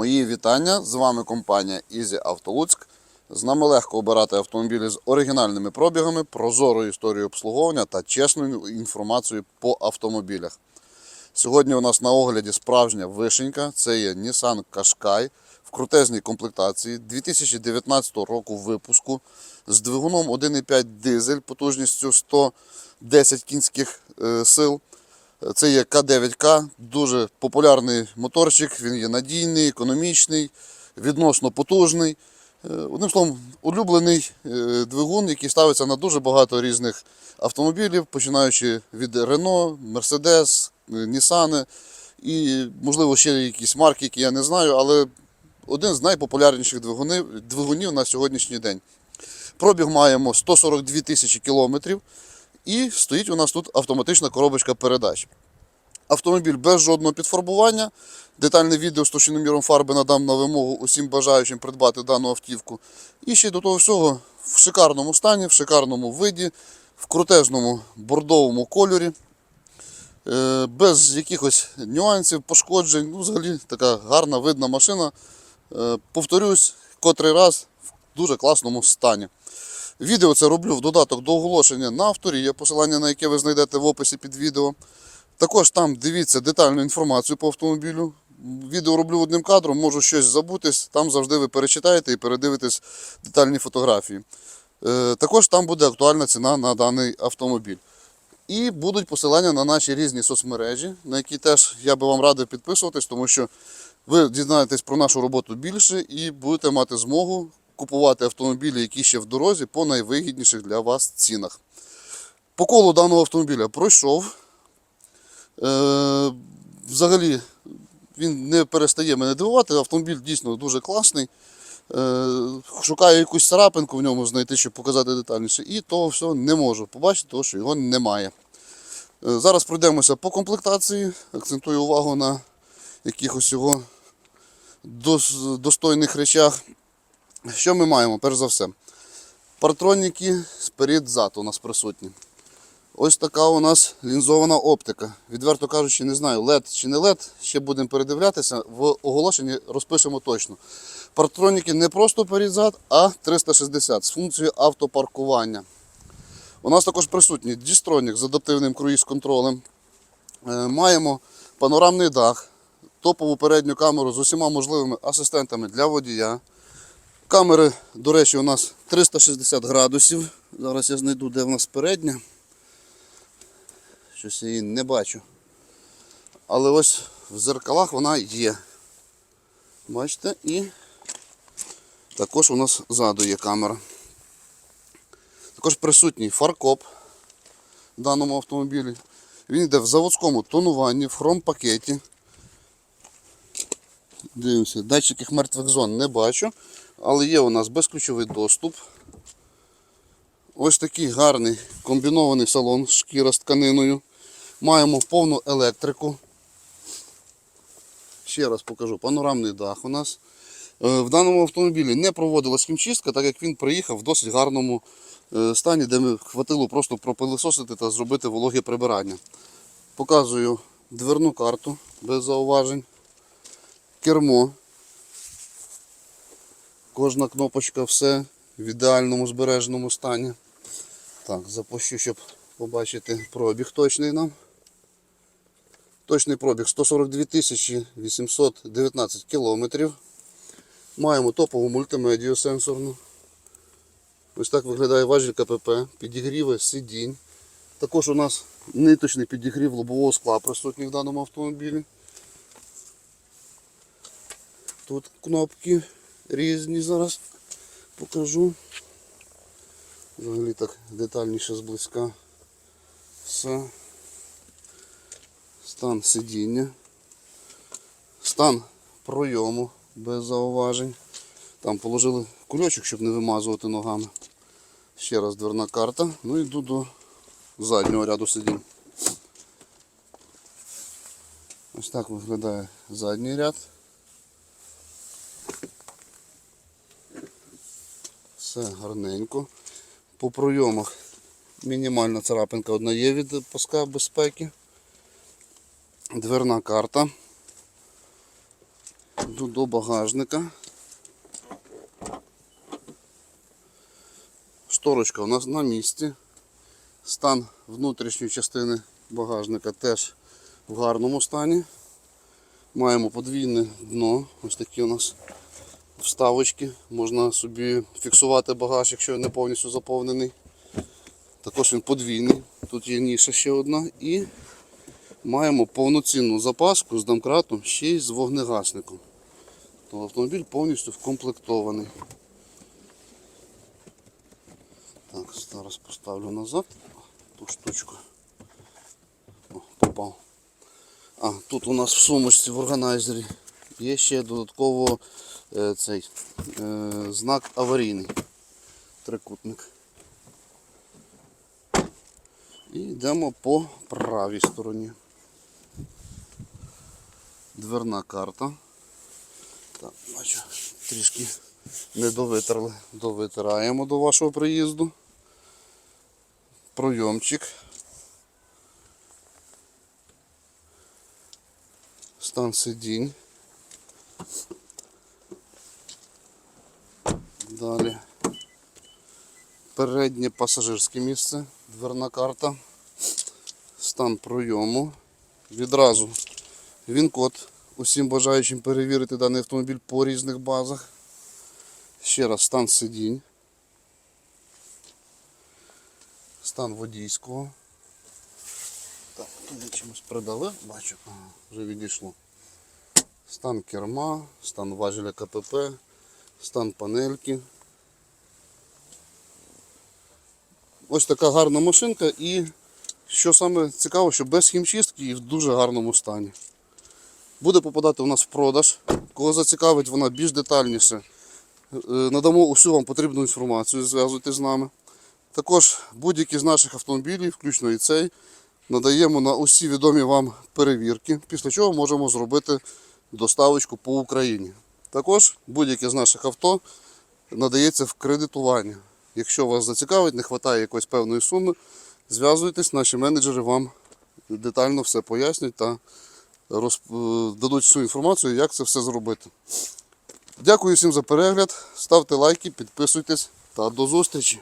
Мої вітання. З вами компанія Easy Auto Луцьк. З нами легко обирати автомобілі з оригінальними пробігами, прозорою історією обслуговування та чесною інформацією по автомобілях. Сьогодні у нас на огляді справжня вишенька. Це є Nissan Qashqai в крутезній комплектації 2019 року випуску з двигуном 1,5 дизель потужністю 110 кінських е, сил. Це є К9К, дуже популярний моторчик, він є надійний, економічний, відносно потужний. Е, Одним словом, улюблений е, двигун, який ставиться на дуже багато різних автомобілів, починаючи від Renault, Mercedes, е, Nissan і, можливо, ще якісь марки, які я не знаю, але один з найпопулярніших двигунів на сьогоднішній день. Пробіг маємо 142 тисячі кілометрів. І стоїть у нас тут автоматична коробочка передач. Автомобіль без жодного підфарбування. Детальне відео з товщиноміром фарби надам на вимогу усім бажаючим придбати дану автівку. І ще до того всього в шикарному стані, в шикарному виді, в крутезному бордовому кольорі. Е, Без якихось нюансів, пошкоджень. Ну, взагалі така гарна видна машина. Е, Повторюсь, котрий раз в дуже класному стані. Відео це роблю в додаток до оголошення на авторі, є посилання на яке ви знайдете в описі під відео. Також там дивіться детальну інформацію по автомобілю. Відео роблю одним кадром, можу щось забутись, там завжди ви перечитаєте і передивитесь детальні фотографії. Е, Також там буде актуальна ціна на даний автомобіль. І будуть посилання на наші різні соцмережі, на які теж я би вам радив підписуватись, тому що ви дізнаєтесь про нашу роботу більше і будете мати змогу купувати автомобілі, які ще в дорозі, по найвигідніших для вас цінах. По колу даного автомобіля пройшов. Е, взагалі, він не перестає мене дивувати. Автомобіль дійсно дуже класний. Е, шукаю якусь царапинку в ньому знайти, щоб показати детальніше. І того всього не можу побачити, тому що його немає. Е, зараз пройдемося по комплектації. Акцентую увагу на якихось його достойних речах. Що ми маємо, перш за все? Партроніки сперед-зад у нас присутні. Ось така у нас лінзована оптика. Відверто кажучи, не знаю, LED чи не LED, ще будемо передивлятися. В оголошенні розпишемо точно. Партроніки не просто перед-зад, а 360 з функцією автопаркування. У нас також присутній дістронік з адаптивним круїз-контролем. Е, Маємо панорамний дах, топову передню камеру з усіма можливими асистентами для водія. Камери, до речі, у нас 360 градусів. Зараз я знайду, де в нас передня. Щось я її не бачу. Але ось в зеркалах вона є. Бачите? І також у нас ззаду є камера. Також присутній фаркоп в даному автомобілі. Він йде в заводському тонуванні, в хром-пакеті. Дивимося, датчиків мертвих зон не бачу, але є у нас безключовий доступ. Ось такий гарний комбінований салон шкіра з тканиною. Маємо повну електрику. Ще раз покажу, панорамний дах у нас. Е, В даному автомобілі не проводилась хімчистка, так як він приїхав в досить гарному е, стані, де ми хватило просто пропилисосити та зробити вологе прибирання. Показую дверну карту без зауважень. Кермо. Кожна кнопочка все в ідеальному збереженому стані. Так, запущу, щоб побачити пробіг точний нам. Точний пробіг 142 819 кілометрів. Маємо топову мультимедію сенсорну. Ось так виглядає важіль КПП, підігріви сидінь. Також у нас ниточний підігрів лобового скла присутній в даному автомобілі. Тут кнопки різні зараз покажу. Взагалі так детальніше зблизька. Все. Стан сидіння. Стан пройому без зауважень. Там положили кульочок, щоб не вимазувати ногами. Ще раз дверна карта. Ну йду до заднього ряду сидінь. Ось так виглядає задній ряд. Все гарненько. По пройомах мінімальна царапинка одна є від паска безпеки. Дверна карта. Йду до багажника. Шторочка у нас на місці. Стан внутрішньої частини багажника теж в гарному стані. Маємо подвійне дно. Ось такі у нас вставочки. Можна собі фіксувати багаж, якщо не повністю заповнений. Також він подвійний. Тут є ніша ще одна. І маємо повноцінну запаску з домкратом ще й з вогнегасником. То автомобіль повністю вкомплектований. Так, зараз поставлю назад ту штучку. О, попав. А, тут у нас в сумочці в органайзері є ще додатково цей е, знак аварійний. Трикутник. І йдемо по правій стороні. Дверна карта. Так, бачу, трішки не довитерли. Довитираємо до вашого приїзду. Пройомчик. Стан сидінь. Далі. Переднє пасажирське місце, дверна карта, стан пройому. Відразу він-код усім бажаючим перевірити даний автомобіль по різних базах. Ще раз стан сидінь. Стан водійського. Так, тут чимось придавив, бачу, вже відійшло. Стан керма, стан важеля КПП, стан панельки. Ось така гарна машинка і що саме цікаво, що без хімчистки і в дуже гарному стані. Буде попадати у нас в продаж. Кого зацікавить вона більш детальніше, е, надамо усю вам потрібну інформацію, зв'язуйтесь з нами. Також будь-які з наших автомобілів, включно і цей, надаємо на усі відомі вам перевірки, після чого можемо зробити доставочку по Україні. Також будь-яке з наших авто надається в кредитування. Якщо вас зацікавить, не вистачає якоїсь певної суми, зв'язуйтесь, наші менеджери вам детально все пояснять та розп- е, дадуть всю інформацію, як це все зробити. Дякую всім за перегляд. Ставте лайки, підписуйтесь та до зустрічі!